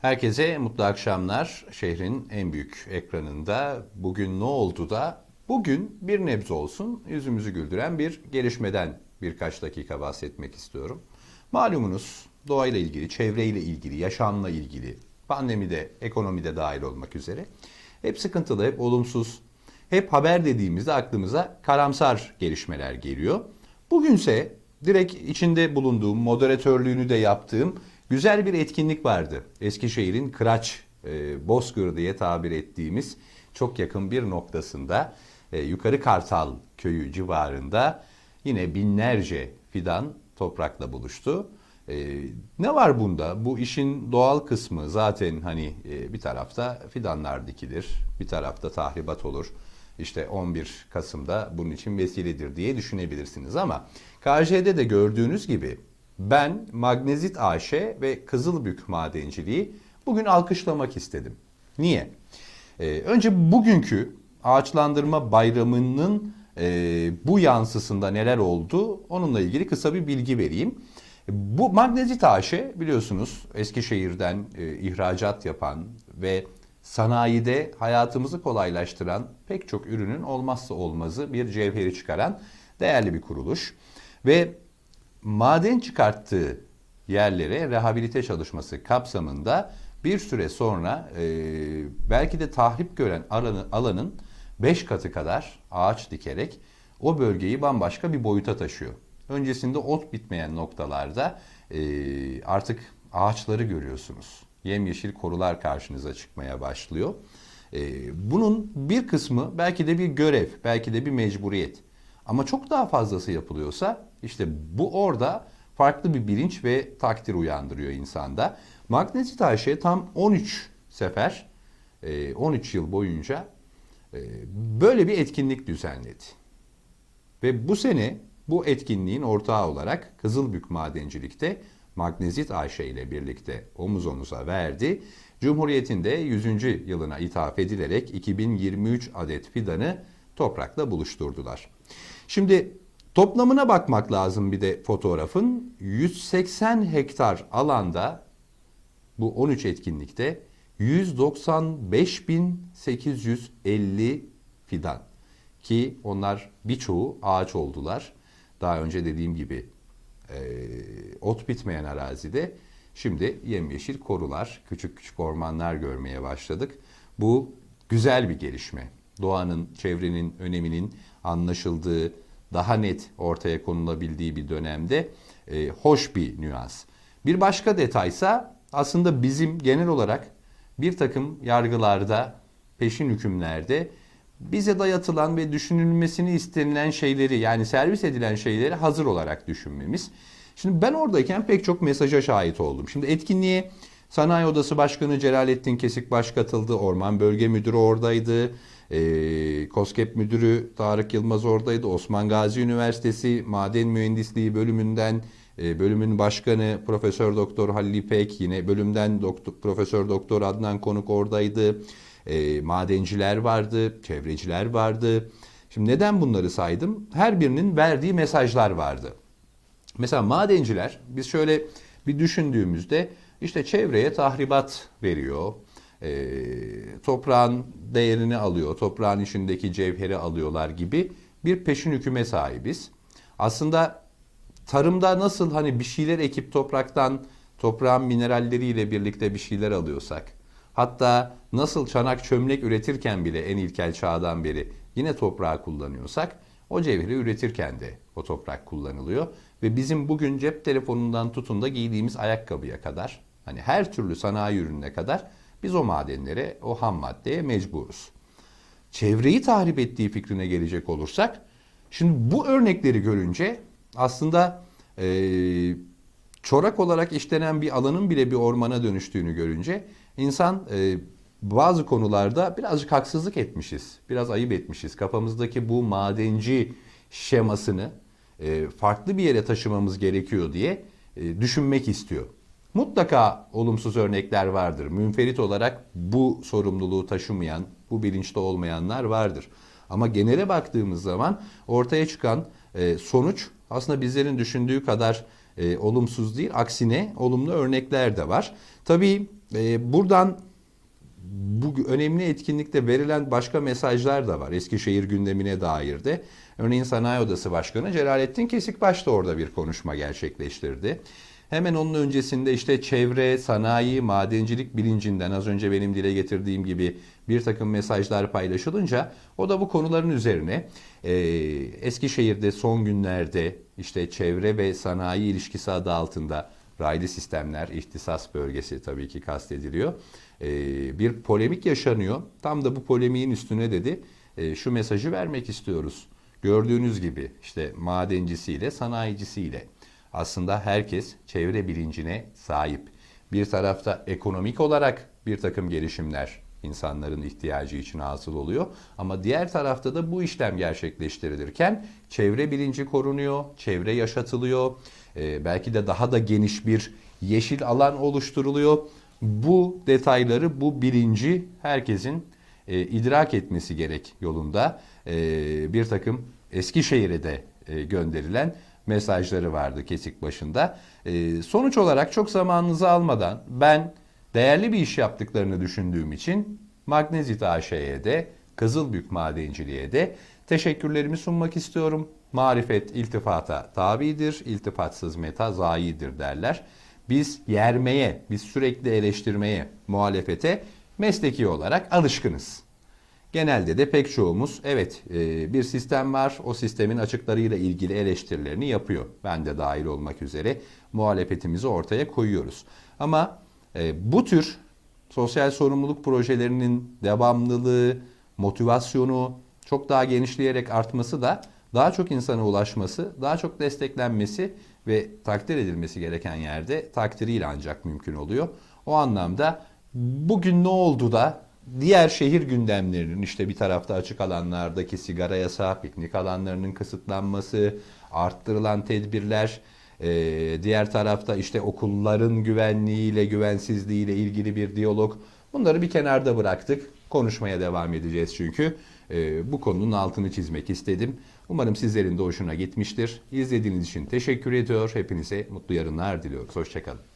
Herkese mutlu akşamlar. Şehrin en büyük ekranında bugün ne oldu da bugün bir nebze olsun yüzümüzü güldüren bir gelişmeden birkaç dakika bahsetmek istiyorum. Malumunuz doğayla ilgili, çevreyle ilgili, yaşamla ilgili, pandemide, ekonomide dahil olmak üzere hep sıkıntılı, hep olumsuz, hep haber dediğimizde aklımıza karamsar gelişmeler geliyor. Bugünse direkt içinde bulunduğum, moderatörlüğünü de yaptığım güzel bir etkinlik vardı. Eskişehir'in Kıraç, e, Bozkır diye tabir ettiğimiz çok yakın bir noktasında e, Yukarı Kartal köyü civarında yine binlerce fidan toprakla buluştu. E, ne var bunda? Bu işin doğal kısmı zaten hani e, bir tarafta fidanlar dikilir, bir tarafta tahribat olur. İşte 11 Kasım'da bunun için vesiledir diye düşünebilirsiniz ama KJ'de de gördüğünüz gibi ben Magnezit AŞ ve Kızılbük Madenciliği bugün alkışlamak istedim. Niye? Ee, önce bugünkü ağaçlandırma bayramının e, bu yansısında neler oldu onunla ilgili kısa bir bilgi vereyim. Bu Magnezit AŞ biliyorsunuz Eskişehir'den e, ihracat yapan ve sanayide hayatımızı kolaylaştıran pek çok ürünün olmazsa olmazı bir cevheri çıkaran değerli bir kuruluş. Ve maden çıkarttığı yerlere rehabilite çalışması kapsamında bir süre sonra e, belki de tahrip gören alanı, alanın 5 katı kadar ağaç dikerek o bölgeyi bambaşka bir boyuta taşıyor. Öncesinde ot bitmeyen noktalarda e, artık ağaçları görüyorsunuz. Yemyeşil korular karşınıza çıkmaya başlıyor. E, bunun bir kısmı belki de bir görev, belki de bir mecburiyet. Ama çok daha fazlası yapılıyorsa işte bu orada farklı bir bilinç ve takdir uyandırıyor insanda. Magnezit AŞ tam 13 sefer, e, 13 yıl boyunca e, böyle bir etkinlik düzenledi. Ve bu sene bu etkinliğin ortağı olarak Kızılbük Madencilik'te Magnezit AŞ ile birlikte omuz omuza verdi. Cumhuriyet'in de 100. yılına ithaf edilerek 2023 adet fidanı toprakla buluşturdular. Şimdi toplamına bakmak lazım bir de fotoğrafın. 180 hektar alanda bu 13 etkinlikte 195.850 fidan ki onlar birçoğu ağaç oldular. Daha önce dediğim gibi e, ot bitmeyen arazide şimdi yemyeşil korular, küçük küçük ormanlar görmeye başladık. Bu güzel bir gelişme. Doğanın, çevrenin öneminin anlaşıldığı, daha net ortaya konulabildiği bir dönemde e, hoş bir nüans. Bir başka detaysa aslında bizim genel olarak bir takım yargılarda, peşin hükümlerde bize dayatılan ve düşünülmesini istenilen şeyleri yani servis edilen şeyleri hazır olarak düşünmemiz. Şimdi ben oradayken pek çok mesaja şahit oldum. Şimdi etkinliğe Sanayi Odası Başkanı Celalettin Kesik baş katıldı. Orman Bölge Müdürü oradaydı. E, KOSGEB Müdürü Tarık Yılmaz oradaydı. Osman Gazi Üniversitesi Maden Mühendisliği bölümünden e, bölümün başkanı Profesör Doktor Halil İpek yine bölümden Doktor, Profesör Doktor Adnan Konuk oradaydı. E, madenciler vardı, çevreciler vardı. Şimdi neden bunları saydım? Her birinin verdiği mesajlar vardı. Mesela madenciler biz şöyle bir düşündüğümüzde işte çevreye tahribat veriyor. E, toprağın değerini alıyor, toprağın içindeki cevheri alıyorlar gibi bir peşin hüküme sahibiz. Aslında tarımda nasıl hani bir şeyler ekip topraktan toprağın mineralleriyle birlikte bir şeyler alıyorsak, hatta nasıl çanak çömlek üretirken bile en ilkel çağdan beri yine toprağı kullanıyorsak, o cevheri üretirken de o toprak kullanılıyor. Ve bizim bugün cep telefonundan tutun da giydiğimiz ayakkabıya kadar, hani her türlü sanayi ürününe kadar biz o madenlere, o ham maddeye mecburuz. Çevreyi tahrip ettiği fikrine gelecek olursak, şimdi bu örnekleri görünce aslında e, çorak olarak işlenen bir alanın bile bir ormana dönüştüğünü görünce insan e, bazı konularda birazcık haksızlık etmişiz, biraz ayıp etmişiz. Kafamızdaki bu madenci şemasını e, farklı bir yere taşımamız gerekiyor diye e, düşünmek istiyor. Mutlaka olumsuz örnekler vardır. Münferit olarak bu sorumluluğu taşımayan, bu bilinçte olmayanlar vardır. Ama genele baktığımız zaman ortaya çıkan e, sonuç aslında bizlerin düşündüğü kadar e, olumsuz değil. Aksine olumlu örnekler de var. Tabii e, buradan bu önemli etkinlikte verilen başka mesajlar da var. Eskişehir gündemine dair de. Örneğin Sanayi Odası Başkanı Celalettin Kesikbaş da orada bir konuşma gerçekleştirdi. Hemen onun öncesinde işte çevre, sanayi, madencilik bilincinden az önce benim dile getirdiğim gibi bir takım mesajlar paylaşılınca o da bu konuların üzerine e, Eskişehir'de son günlerde işte çevre ve sanayi ilişkisi adı altında raylı sistemler, ihtisas bölgesi tabii ki kastediliyor. Ee, bir polemik yaşanıyor. Tam da bu polemiğin üstüne dedi e, şu mesajı vermek istiyoruz. Gördüğünüz gibi işte madencisiyle, sanayicisiyle aslında herkes çevre bilincine sahip. Bir tarafta ekonomik olarak bir takım gelişimler insanların ihtiyacı için hasıl oluyor. Ama diğer tarafta da bu işlem gerçekleştirilirken çevre bilinci korunuyor, çevre yaşatılıyor. Ee, belki de daha da geniş bir yeşil alan oluşturuluyor. Bu detayları, bu bilinci herkesin e, idrak etmesi gerek yolunda e, bir takım Eskişehir'e de e, gönderilen mesajları vardı kesik başında. E, sonuç olarak çok zamanınızı almadan ben değerli bir iş yaptıklarını düşündüğüm için Magnezit AŞ'ye de Kızılbük Madenciliğe de teşekkürlerimi sunmak istiyorum. Marifet iltifata tabidir, iltifatsız meta zayidir derler. Biz yermeye, biz sürekli eleştirmeye, muhalefete mesleki olarak alışkınız. Genelde de pek çoğumuz evet e, bir sistem var o sistemin açıklarıyla ilgili eleştirilerini yapıyor. Ben de dahil olmak üzere muhalefetimizi ortaya koyuyoruz. Ama e, bu tür sosyal sorumluluk projelerinin devamlılığı, motivasyonu çok daha genişleyerek artması da daha çok insana ulaşması, daha çok desteklenmesi ve takdir edilmesi gereken yerde takdiriyle ancak mümkün oluyor. O anlamda bugün ne oldu da diğer şehir gündemlerinin işte bir tarafta açık alanlardaki sigara yasağı, piknik alanlarının kısıtlanması, arttırılan tedbirler, ee, diğer tarafta işte okulların güvenliğiyle, güvensizliğiyle ilgili bir diyalog. Bunları bir kenarda bıraktık. Konuşmaya devam edeceğiz çünkü. Ee, bu konunun altını çizmek istedim. Umarım sizlerin de hoşuna gitmiştir. İzlediğiniz için teşekkür ediyor. Hepinize mutlu yarınlar diliyoruz. Hoşçakalın.